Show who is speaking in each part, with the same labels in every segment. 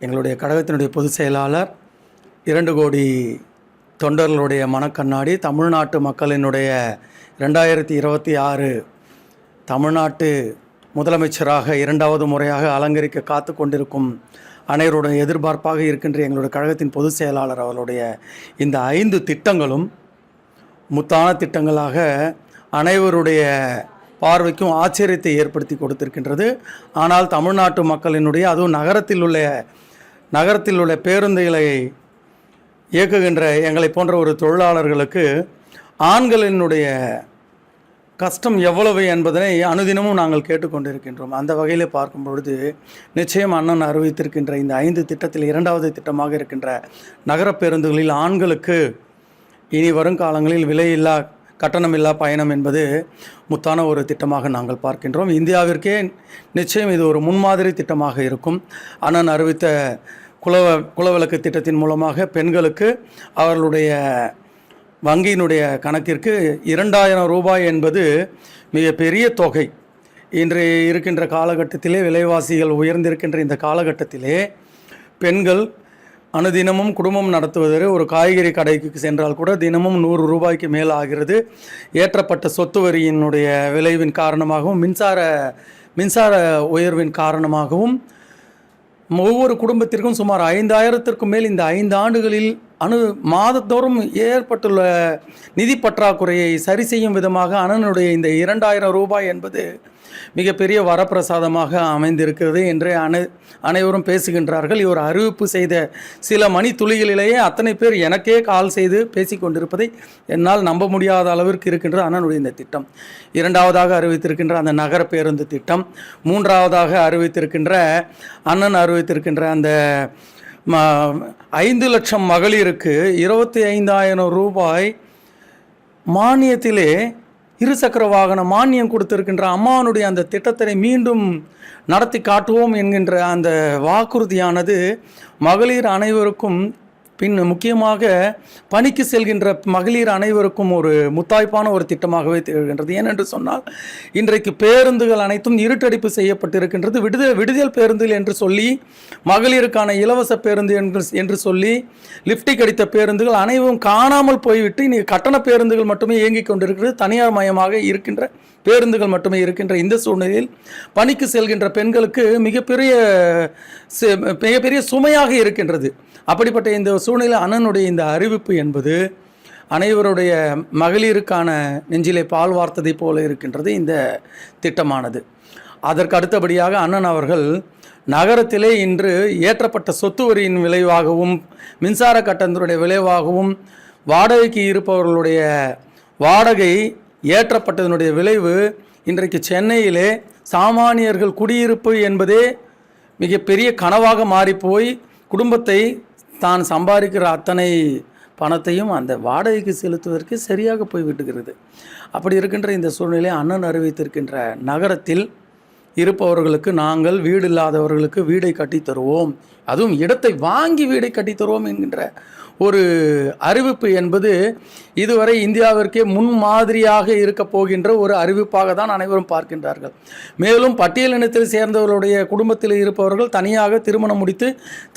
Speaker 1: எங்களுடைய கழகத்தினுடைய பொதுச் செயலாளர் இரண்டு கோடி தொண்டர்களுடைய மனக்கண்ணாடி தமிழ்நாட்டு மக்களினுடைய ரெண்டாயிரத்தி இருபத்தி ஆறு தமிழ்நாட்டு முதலமைச்சராக இரண்டாவது முறையாக அலங்கரிக்க காத்து கொண்டிருக்கும் அனைவருடைய எதிர்பார்ப்பாக இருக்கின்ற எங்களுடைய கழகத்தின் பொதுச் செயலாளர் அவர்களுடைய இந்த ஐந்து திட்டங்களும் முத்தான திட்டங்களாக அனைவருடைய பார்வைக்கும் ஆச்சரியத்தை ஏற்படுத்தி கொடுத்திருக்கின்றது. ஆனால் தமிழ்நாட்டு மக்களினுடைய அதுவும் நகரத்தில் உள்ள நகரத்தில் உள்ள பேருந்துகளை இயக்குகின்ற எங்களை போன்ற ஒரு தொழிலாளர்களுக்கு ஆண்களினுடைய கஷ்டம் எவ்வளவு என்பதனை அனுதினமும் நாங்கள் கேட்டுக்கொண்டிருக்கின்றோம். அந்த வகையில் பார்க்கும் பொழுது நிச்சயம் அண்ணன் அறிவித்திருக்கின்ற இந்த ஐந்து திட்டத்தில் இரண்டாவது திட்டமாக இருக்கின்ற நகர பேருந்துகளில் ஆண்களுக்கு இனி வருங்காலங்களில் விலையில்லா கட்டணமில்லா பயணம் என்பது முத்தான ஒரு திட்டமாக நாங்கள் பார்க்கின்றோம். இந்தியாவிற்கே நிச்சயம் இது ஒரு முன்மாதிரி திட்டமாக இருக்கும். அண்ணன் அறிவித்த குலவ குலவிளக்கு திட்டத்தின் மூலமாக பெண்களுக்கு அவர்களுடைய வங்கியினுடைய கணக்கிற்கு இரண்டாயிரம் ரூபாய் என்பது மிகப்பெரிய தொகை. இன்று இருக்கின்ற காலகட்டத்திலே விலைவாசிகள் உயர்ந்திருக்கின்ற இந்த காலகட்டத்திலே பெண்கள் அனுதினமும் குடும்பம் நடத்துவதற்கு ஒரு காய்கறி கடைக்கு சென்றால் கூட தினமும் நூறு ரூபாய்க்கு மேல் ஆகிறது. ஏற்றப்பட்ட சொத்து வரியினுடைய விளைவின் காரணமாகவும் மின்சார மின்சார உயர்வின் காரணமாகவும் ஒவ்வொரு குடும்பத்திற்கும் சுமார் ஐந்தாயிரத்திற்கும் மேல் இந்த ஐந்து ஆண்டுகளில் அணு மாதத்தோறும் ஏற்பட்டுள்ள நிதி பற்றாக்குறையை சரி செய்யும் விதமாக அண்ணனுடைய இந்த இரண்டாயிரம் ரூபாய் என்பது மிகப்பெரிய வரப்பிரசாதமாக அமைந்திருக்கிறது என்று அனை அனைவரும் பேசுகின்றார்கள். இவர் அறிவிப்பு செய்த சில மணி துளிகளிலேயே அத்தனை பேர் எனக்கே கால் செய்து பேசிக் கொண்டிருப்பதை என்னால் நம்ப முடியாத அளவிற்கு இருக்கின்ற அண்ணனுடைய இந்த திட்டம். இரண்டாவதாக அறிவித்திருக்கின்ற அந்த நகர பேருந்து திட்டம். மூன்றாவதாக அறிவித்திருக்கின்ற அண்ணன் அறிவித்திருக்கின்ற அந்த ஐந்து லட்சம் மகளிருக்கு இருபத்தி ஐந்தாயிரம் ரூபாய் மானியத்திலே இருசக்கர வாகன மானியம் கொடுத்திருக்கின்ற அம்மாவனுடைய அந்த திட்டத்தினை மீண்டும் நடத்தி காட்டுவோம் என்கின்ற அந்த வாக்குறுதியானது மகளிர் அனைவருக்கும் பின் முக்கியமாக பணிக்கு செல்கின்ற மகளிர் அனைவருக்கும் ஒரு முத்தாய்ப்பான ஒரு திட்டமாகவே திகழ்கின்றது. ஏனென்று சொன்னால் இன்றைக்கு பேருந்துகள் அனைத்தும் இருட்டடிப்பு செய்யப்பட்டிருக்கின்றது. விடுதல் விடுதல் பேருந்துகள் என்று சொல்லி மகளிருக்கான இலவச பேருந்து என்று என்று சொல்லி லிஃப்டிக் அடித்த பேருந்துகள் அனைவரும் காணாமல் போய்விட்டு இன்னைக்கு கட்டண பேருந்துகள் மட்டுமே இயங்கிக் கொண்டிருக்கிறது. தனியார் மயமாக இருக்கின்ற பேருந்துகள் மட்டுமே இருக்கின்ற இந்த சூழ்நிலையில் பணிக்கு செல்கின்ற பெண்களுக்கு மிகப்பெரிய மிகப்பெரிய சுமையாக இருக்கின்றது. அப்படிப்பட்ட இந்த சூழ்நிலை அண்ணனுடைய இந்த அறிவிப்பு என்பது அனைவருடைய மகளிருக்கான நெஞ்சிலே பால் வார்த்ததைப் போல இருக்கின்றது இந்த திட்டமானது. அதற்கு அடுத்தபடியாக அண்ணன் அவர்கள் நகரத்திலே இன்று ஏற்றப்பட்ட சொத்து வரியின் விளைவாகவும் மின்சார கட்டணத்தினுடைய விளைவாகவும் வாடகைக்கு இருப்பவர்களுடைய வாடகை ஏற்றப்பட்டதனுடைய விளைவு இன்றைக்கு சென்னையிலே சாமானியர்கள் குடியிருப்பு என்பதே மிகப்பெரிய கனவாக மாறிப்போய் குடும்பத்தை தான் சம்பாதிக்கிற அத்தனை பணத்தையும் அந்த வாடகைக்கு செலுத்துவதற்கு சரியாக போய் விட்டுகிறது அப்படி இருக்கின்ற இந்த சூழ்நிலை அண்ணன் அறிவித்திருக்கின்ற நகரத்தில் இருப்பவர்களுக்கு நாங்கள் வீடு இல்லாதவர்களுக்கு வீடை கட்டி தருவோம். அதுவும் இடத்தை வாங்கி வீடை கட்டி தருவோம் என்கின்ற ஒரு அறிவிப்பு என்பது இதுவரை இந்தியாவிற்கே முன்மாதிரியாக இருக்க போகின்ற ஒரு அறிவிப்பாக தான் அனைவரும் பார்க்கின்றார்கள். மேலும் பட்டியலினத்தில் சேர்ந்தவர்களுடைய குடும்பத்தில் இருப்பவர்கள் தனியாக திருமணம் முடித்து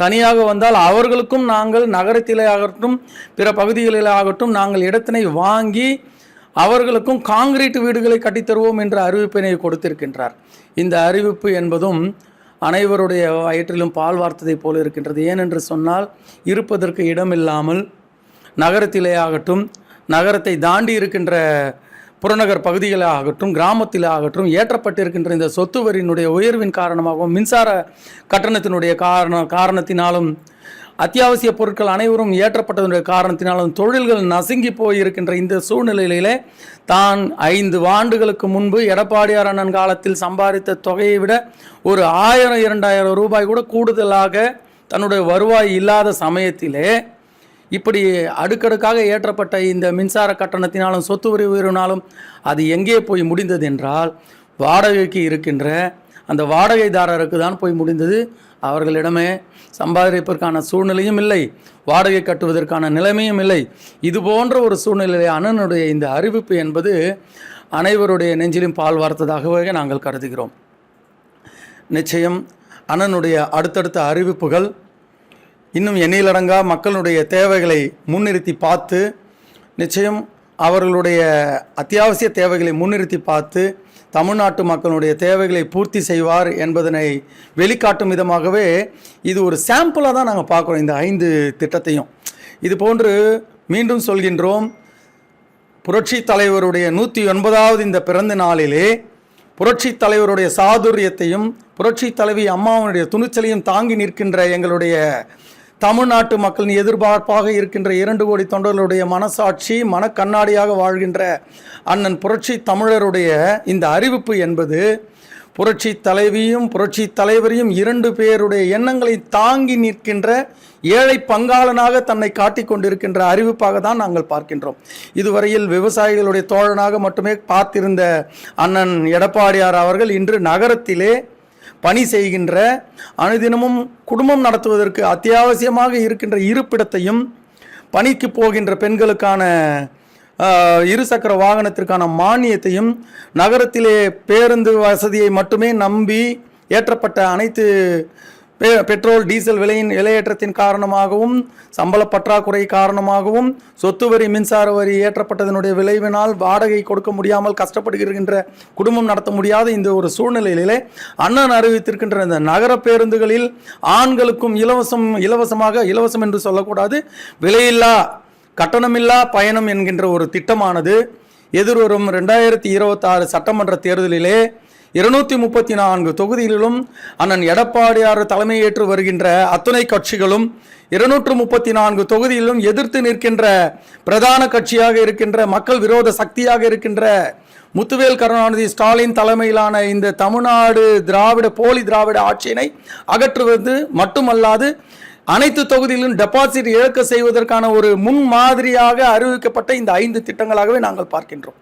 Speaker 1: தனியாக வந்தால் அவர்களுக்கும் நாங்கள் நகரத்திலே ஆகட்டும் பிற பகுதிகளில் ஆகட்டும் நாங்கள் இடத்தினை வாங்கி அவர்களுக்கும் காங்கிரீட் வீடுகளை கட்டித்தருவோம் என்ற அறிவிப்பினை கொடுத்திருக்கின்றார். இந்த அறிவிப்பு என்பதும் அனைவருடைய வயிற்றிலும் பால் வார்த்ததைப் போல இருக்கின்றது. ஏனென்று சொன்னால் இருப்பதற்கு இடமில்லாமல் நகரத்திலே ஆகட்டும் நகரத்தை தாண்டி இருக்கின்ற புறநகர் பகுதிகளே ஆகட்டும் கிராமத்திலே ஆகட்டும் ஏற்றப்பட்டிருக்கின்ற இந்த சொத்து வரியினுடைய உயர்வின் காரணமாகவும் மின்சார கட்டணத்தினுடைய காரண காரணத்தினாலும் அத்தியாவசிய பொருட்கள் அனைவரும் ஏற்றப்பட்டதனுடைய காரணத்தினாலும் தொழில்கள் நசுங்கி போயிருக்கின்ற இந்த சூழ்நிலையிலே தான் ஐந்து ஆண்டுகளுக்கு முன்பு எடப்பாடியார் அண்ணன் காலத்தில் சம்பாதித்த தொகையை விட ஒரு ஆயிரம் இரண்டாயிரம் ரூபாய் கூட கூடுதலாக தன்னுடைய வருவாய் இல்லாத சமயத்திலே இப்படி அடுக்கடுக்காக ஏற்றப்பட்ட இந்த மின்சார கட்டணத்தினாலும் சொத்து வரி உயர்வினாலும் அது எங்கே போய் முடிந்தது என்றால் வாடகைக்கு இருக்கின்ற அந்த வாடகைதாரருக்கு தான் போய் முடிந்தது. அவர்களிடமே சம்பாதிப்பதற்கான சூழ்நிலையும் இல்லை வாடகை கட்டுவதற்கான நிலைமையும் இல்லை. இது போன்ற ஒரு சூழ்நிலையை அண்ணனுடைய இந்த அறிவிப்பு என்பது அனைவருடைய நெஞ்சிலும் பால் வார்த்ததாகவே நாங்கள் கருதுகிறோம். நிச்சயம் அண்ணனுடைய அடுத்தடுத்த அறிவிப்புகள் இன்னும் எண்ணிலடங்கா மக்களுடைய தேவைகளை முன்னிறுத்தி பார்த்து நிச்சயம் அவர்களுடைய அத்தியாவசிய தேவைகளை முன்னிறுத்தி பார்த்து தமிழ்நாட்டு மக்களுடைய தேவைகளை பூர்த்தி செய்வார் என்பதனை வெளிக்காட்டும் விதமாகவே இது ஒரு சாம்பிளாக தான் நாங்கள் பார்க்குறோம் இந்த ஐந்து திட்டத்தையும். இது போன்று மீண்டும் சொல்கின்றோம் புரட்சி தலைவருடைய நூற்றி ஒன்பதாவது இந்த பிறந்த நாளிலே புரட்சி தலைவருடைய சாதுரியத்தையும் புரட்சி தலைவி அம்மாவனுடைய துணிச்சலையும் தாங்கி நிற்கின்ற எங்களுடைய தமிழ்நாட்டு மக்களின் எதிர்பார்ப்பாக இருக்கின்ற இரண்டு கோடி தொண்டர்களுடைய மனசாட்சி மனக்கண்ணாடியாக வாழ்கின்ற அண்ணன் புரட்சி தமிழருடைய இந்த அறிவிப்பு என்பது புரட்சி தலைவியும் புரட்சி தலைவரையும் இரண்டு பேருடைய எண்ணங்களை தாங்கி நிற்கின்ற ஏழை பங்காளனாக தன்னை காட்டிக் கொண்டிருக்கின்ற அறிவிப்பாக தான் நாங்கள் பார்க்கின்றோம். இதுவரையில் விவசாயிகளுடைய தோழனாக மட்டுமே பார்த்திருந்த அண்ணன் எடப்பாடியார் அவர்கள் இன்று நகரத்திலே பணி செய்கின்ற அனுதினமும் குடும்பம் நடத்துவதற்கு அத்தியாவசியமாக இருக்கின்ற இருப்பிடத்தையும் பணிக்கு போகின்ற பெண்களுக்கான இருசக்கர வாகனத்திற்கான மானியத்தையும் நகரத்திலே பேருந்து வசதியை மட்டுமே நம்பி ஏற்றப்பட்ட அனைத்து பெட்ரோல் டீசல் விலையின் விலையேற்றத்தின் காரணமாகவும் சம்பள பற்றாக்குறை காரணமாகவும் சொத்து வரி மின்சார வரி ஏற்றப்பட்டதனுடைய விளைவினால் வாடகை கொடுக்க முடியாமல் கஷ்டப்படுகின்ற குடும்பம் நடத்த முடியாத இந்த ஒரு சூழ்நிலையிலே அண்ணன் அறிவித்திருக்கின்ற இந்த நகர பேருந்துகளில் ஆண்களுக்கும் இலவசம் இலவசமாக இலவசம் என்று சொல்லக்கூடாது விலையில்லா கட்டணமில்லா பயணம் என்கின்ற ஒரு திட்டமானது எதிர்வரும் ரெண்டாயிரத்தி இருபத்தாறு சட்டமன்ற தேர்தலிலே இருநூத்தி முப்பத்தி நான்கு தொகுதிகளிலும் அண்ணன் எடப்பாடியார் தலைமையேற்று வருகின்ற அத்துணை கட்சிகளும் இருநூற்று முப்பத்தி நான்கு தொகுதியிலும் எதிர்த்து நிற்கின்ற பிரதான கட்சியாக இருக்கின்ற மக்கள் விரோத சக்தியாக இருக்கின்ற முத்துவேல் கருணாநிதி ஸ்டாலின் தலைமையிலான இந்த தமிழ்நாடு திராவிட போலி திராவிட ஆட்சியினை அகற்றுவது மட்டுமல்லாது அனைத்து தொகுதியிலும் டெபாசிட் இழக்க செய்வதற்கான ஒரு முன்மாதிரியாக அறிவிக்கப்பட்ட இந்த ஐந்து திட்டங்களாகவே நாங்கள் பார்க்கின்றோம்.